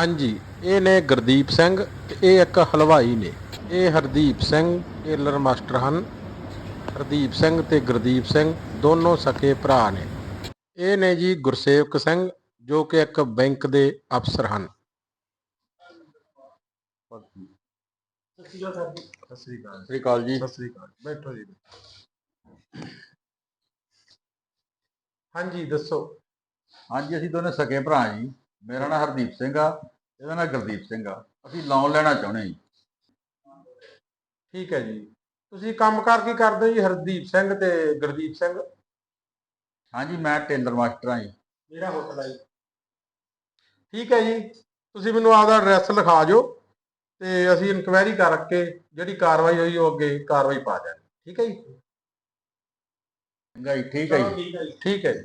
ਹਾਂਜੀ ਇਹ ਨੇ ਗੁਰਦੀਪ ਸਿੰਘ ਤੇ ਇਹ ਇੱਕ ਹਲਵਾਈ ਨੇ। ਇਹ ਹਰਦੀਪ ਸਿੰਘ ਟੇਲਰ ਮਾਸਟਰ ਹਨ। ਹਰਦੀਪ ਸਿੰਘ ਤੇ ਗੁਰਦੀਪ ਸਿੰਘ ਦੋਨੋਂ ਸਕੇ ਭਰਾ ਨੇ। ਇਹ ਨੇ ਜੀ ਗੁਰਸੇਵਕ ਸਿੰਘ ਜੋ ਕਿ ਇੱਕ ਬੈਂਕ ਦੇ ਅਫਸਰ ਹਨ। ਸਤਿ ਸ਼੍ਰੀ ਅਕਾਲ ਸਰ ਜੀ। ਸਤਿ ਸ੍ਰੀ ਅਕਾਲ ਜੀ। ਸਤਿ ਸ਼੍ਰੀ ਅਕਾਲ ਬੈਠੋ ਜੀ। ਹਾਂਜੀ ਦੱਸੋ। ਹਾਂਜੀ ਅਸੀਂ ਦੋਨੇ ਸਕੇ ਭਰਾ ਜੀ। ਮੇਰਾ ਨਾਮ ਹਰਦੀਪ ਸਿੰਘ ਆ ਇਹਦਾ ਨਾਮ ਗੁਰਦੀਪ ਸਿੰਘ ਆ। ਅਸੀਂ ਲੋਨ ਲੈਣਾ ਚਾਹੁੰਦੇ ਜੀ। ਠੀਕ ਹੈ ਜੀ। ਤੁਸੀਂ ਕੰਮਕਾਰ ਕੀ ਕਰਦੇ ਹੋ ਜੀ? ਹਰਦੀਪ ਸਿੰਘ ਤੇ ਗੁਰਦੀਪ ਸਿੰਘ? ਹਾਂਜੀ ਮੈਂ ਟੇਲਰ ਮਾਸਟਰ ਆ ਜੀ। ਮੇਰਾ ਹੋਟਲ ਹੈ ਜੀ। ਠੀਕ ਹੈ ਜੀ। ਤੁਸੀਂ ਮੈਨੂੰ ਆਪਦਾ ਐਡਰੈਸ ਲਿਖਾ ਦਿਓ ਤੇ ਅਸੀਂ ਇਨਕੁਆਇਰੀ ਕਰਕੇ ਜਿਹੜੀ ਕਾਰਵਾਈ ਹੋਈ ਉਹ ਅੱਗੇ ਕਾਰਵਾਈ ਪਾ ਦਿਆਂਗੇ। ਠੀਕ ਹੈ ਜੀ? ਚੰਗਾ ਜੀ ਹੈ ਜੀ। ਠੀਕ ਹੈ ਜੀ। ਠੀਕ ਹੈ ਜੀ।